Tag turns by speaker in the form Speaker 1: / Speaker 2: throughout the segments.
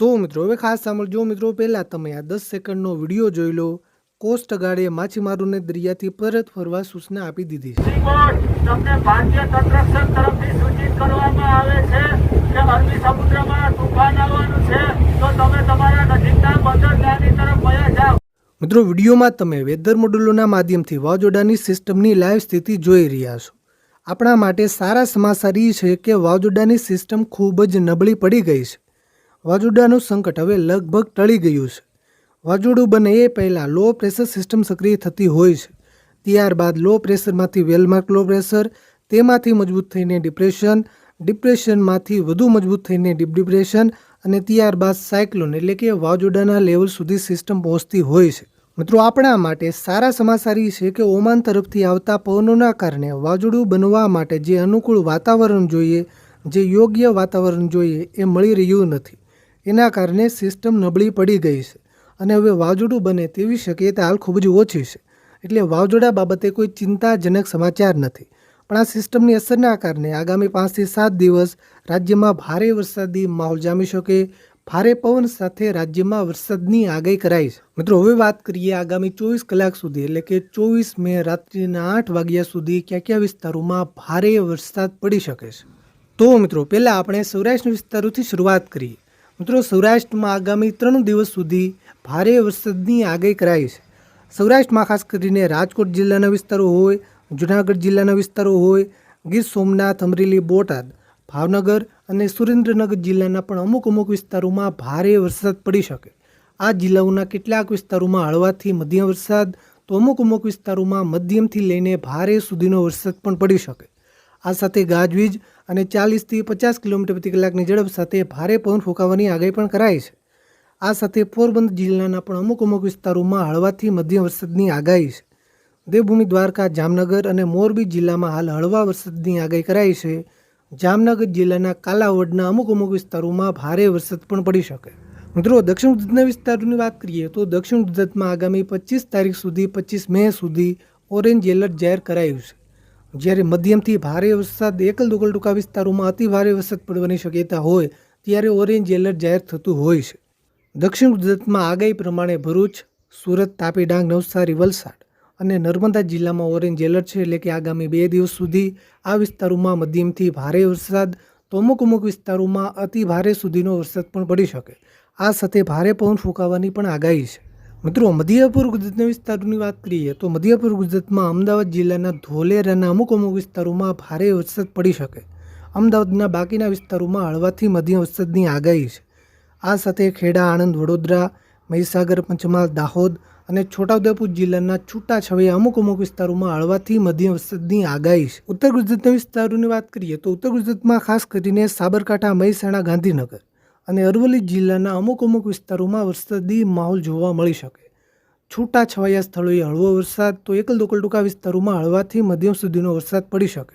Speaker 1: તો મિત્રો હવે ખાસ સાંભળજો મિત્રો પહેલાં તમે આ દસ સેકન્ડનો વીડિયો જોઈ લો. કોસ્ટ ગાર્ડે માછીમારોને દરિયાથી પરત ફરવા સૂચના આપી દીધી છે.
Speaker 2: તમને ભારતીય તટરક્ષક તરફથી સૂચિત કરવામાં આવે છે કે અરબી સમુદ્રમાં તુફાન આવવાનું છે તો તમે તમારા નજીકના બંદરગાહની તરફ વયા જાઓ.
Speaker 1: મિત્રો વિડીયોમાં તમે વેધર મોડ્યુલોના માધ્યમથી વાવાઝોડાની સિસ્ટમની લાઈવ સ્થિતિ જોઈ રહ્યા છો. આપણા માટે સારા સમાચાર એ છે કે વાવાઝોડાની સિસ્ટમ ખૂબ જ નબળી પડી ગઈ છે. વાવાઝોડાનું સંકટ હવે લગભગ ટળી ગયું છે. વાજુડું બને એ પહેલાં લો પ્રેશર સિસ્ટમ સક્રિય થતી હોય છે. ત્યારબાદ લો પ્રેશરમાંથી વેલમાર્ક લો પ્રેશર, તેમાંથી મજબૂત થઈને ડિપ્રેશન, ડિપ્રેશનમાંથી વધુ મજબૂત થઈને ડીપ ડિપ્રેશન અને ત્યારબાદ સાયક્લોન એટલે કે વાવાઝોડાના લેવલ સુધી સિસ્ટમ પહોંચતી હોય છે. મિત્રો, આપણા માટે સારા સમાચાર છે કે ઓમાન તરફથી આવતા પવનોના કારણે વાવાઝોડું બનવા માટે જે અનુકૂળ વાતાવરણ જોઈએ, જે યોગ્ય વાતાવરણ જોઈએ, એ મળી રહ્યું નથી. એના કારણે સિસ્ટમ નબળી પડી ગઈ છે અને હવે વાવાઝોડું બને તેવી શક્યતા હાલ ખૂબ જ ઓછી છે. એટલે વાવાઝોડા બાબતે કોઈ ચિંતાજનક સમાચાર નથી. પણ આ સિસ્ટમની અસરના કારણે આગામી પાંચથી સાત દિવસ રાજ્યમાં ભારે વરસાદી માહોલ જામી શકે. ભારે પવન સાથે રાજ્યમાં વરસાદની આગાહી કરાઈ છે. મિત્રો, હવે વાત કરીએ આગામી ચોવીસ કલાક સુધી, એટલે કે ચોવીસ મે રાત્રિના આઠ વાગ્યા સુધી કયા કયા વિસ્તારોમાં ભારે વરસાદ પડી શકે છે. તો મિત્રો, પહેલાં આપણે સૌરાષ્ટ્ર વિસ્તારોથી શરૂઆત કરીએ. મિત્રો, સૌરાષ્ટ્રમાં આગામી ત્રણ દિવસ સુધી ભારે વરસાદની આગાહી કરાઈ છે. સૌરાષ્ટ્રમાં ખાસ કરીને રાજકોટ જિલ્લાના વિસ્તારો હોય, જુનાગઢ જિલ્લાના વિસ્તારો હોય, ગીર સોમનાથ, અમરેલી, બોટાદ, ભાવનગર અને સુરેન્દ્રનગર જિલ્લાના પણ અમુક અમુક વિસ્તારોમાં ભારે વરસાદ પડી શકે. આ જિલ્લાઓના કેટલાક વિસ્તારોમાં હળવાથી મધ્યમ વરસાદ, તો અમુક અમુક વિસ્તારોમાં મધ્યમથી લઈને ભારે સુધીનો વરસાદ પણ પડી શકે. આ સાથે ગાજવીજ અને ચાલીસથી પચાસ કિલોમીટર પ્રતિ કલાકની ઝડપ સાથે ભારે પવન ફૂંકાવાની આગાહી પણ કરાઈ છે. આ સાથે પોરબંદર જિલ્લાના પણ અમુક અમુક વિસ્તારોમાં હળવાથી મધ્યમ વરસાદની આગાહી છે. દેવભૂમિ, દ્વારકા, જામનગર અને મોરબી જિલ્લામાં હાલ હળવા વરસાદની આગાહી કરાઈ છે. જામનગર જિલ્લાના કાલાવડના અમુક અમુક વિસ્તારોમાં ભારે વરસાદ પણ પડી શકે. મિત્રો, દક્ષિણ ગુજરાતના વિસ્તારોની વાત કરીએ તો દક્ષિણ ગુજરાતમાં આગામી પચીસ તારીખ સુધી, પચીસ મે સુધી ઓરેન્જ એલર્ટ જાહેર કરાયું છે. જ્યારે મધ્યમથી ભારે વરસાદ એકલ દુકલ ટૂંકા વિસ્તારોમાં અતિ ભારે વરસાદ પડવાની શક્યતા હોય, ત્યારે ઓરેન્જ એલર્ટ જાહેર થતું હોય છે. દક્ષિણ ગુજરાતમાં આગાહી પ્રમાણે ભરૂચ, સુરત તાપી ડાંગ નવસારી, વલસાડ અને નર્મદા જિલ્લામાં ઓરેન્જ એલર્ટ છે એટલે કે આગામી બે દિવસ સુધી આ વિસ્તારોમાં મધ્યમથી ભારે વરસાદ તો અમુક અમુક વિસ્તારોમાં અતિ ભારે સુધીનો વરસાદ પણ પડી શકે. આ સાથે ભારે પવન ફૂંકાવાની પણ આગાહી છે. મિત્રો મધ્યપુર ગુજરાતના વિસ્તારોની વાત કરીએ તો મધ્યપુર ગુજરાતમાં અમદાવાદ જિલ્લાના ધોલેરાના અમુક અમુક વિસ્તારોમાં ભારે વરસાદ પડી શકે. અમદાવાદના બાકીના વિસ્તારોમાં હળવાથી મધ્યમ વરસાદની આગાહી છે. આ સાથે ખેડા, આણંદ, વડોદરા, મહીસાગર, પંચમહાલ, દાહોદ અને છોટાઉદેપુર જિલ્લાના છૂટાછવાયા અમુક અમુક વિસ્તારોમાં હળવાથી મધ્યમ વરસાદની આગાહી છે. ઉત્તર ગુજરાતના વિસ્તારોની વાત કરીએ તો ઉત્તર ગુજરાતમાં ખાસ કરીને સાબરકાંઠા, મહેસાણા, ગાંધીનગર અને અરવલ્લી જિલ્લાના અમુક અમુક વિસ્તારોમાં વરસાદી માહોલ જોવા મળી શકે. છૂટાછવાયા સ્થળોએ હળવો વરસાદ, તો એકલ દોકલ ટૂંકા વિસ્તારોમાં હળવાથી મધ્યમ સુધીનો વરસાદ પડી શકે.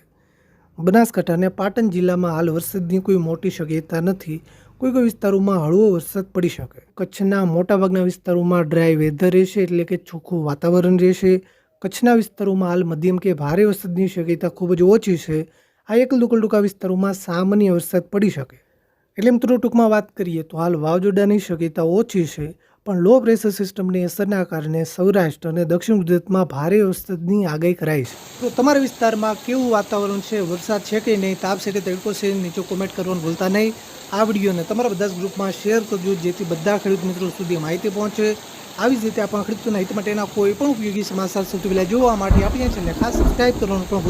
Speaker 1: બનાસકાંઠા અને પાટણ જિલ્લામાં હાલ વરસાદની કોઈ મોટી શક્યતા નથી. કોઈ કોઈ વિસ્તારોમાં હળવો વરસાદ પડી શકે. કચ્છના મોટાભાગના વિસ્તારોમાં ડ્રાય વેધર રહેશે, એટલે કે ચોખ્ખું વાતાવરણ રહેશે. કચ્છના વિસ્તારોમાં હાલ મધ્યમ કે ભારે વરસાદની શક્યતા ખૂબ જ ઓછી છે. આ એકલ દોકલ ટૂંકા વિસ્તારોમાં સામાન્ય વરસાદ પડી શકે. એટલે મિત્રો ટૂંકમાં વાત કરીએ તો હાલ વાવાઝોડાની શક્યતા ઓછી છે, પણ લો પ્રેશર સિસ્ટમની અસરના કારણે સૌરાષ્ટ્ર અને દક્ષિણ ગુજરાતમાં ભારે વરસાદની આગાહી કરાઈ છે. તો તમારા વિસ્તારમાં કેવું વાતાવરણ છે? વરસાદ છે કે નહીં? તાપ છે કે તડકો છે, નીચે કોમેન્ટ કરવાનું ભૂલતા નહીં. આ વિડીયોને તમારા બધા જ ગ્રુપમાં શેર કરજો, જેથી બધા ખેડૂત મિત્રો સુધી માહિતી પહોંચે. આવી જ રીતે આપણા ખેડૂતોના હિત માટેના કોઈ પણ ઉપયોગી સમાચાર સૌથી પહેલાં જોવા માટે આપણી ચેનલને ખાસ સબસ્ક્રાઈબ કરવાનું પણ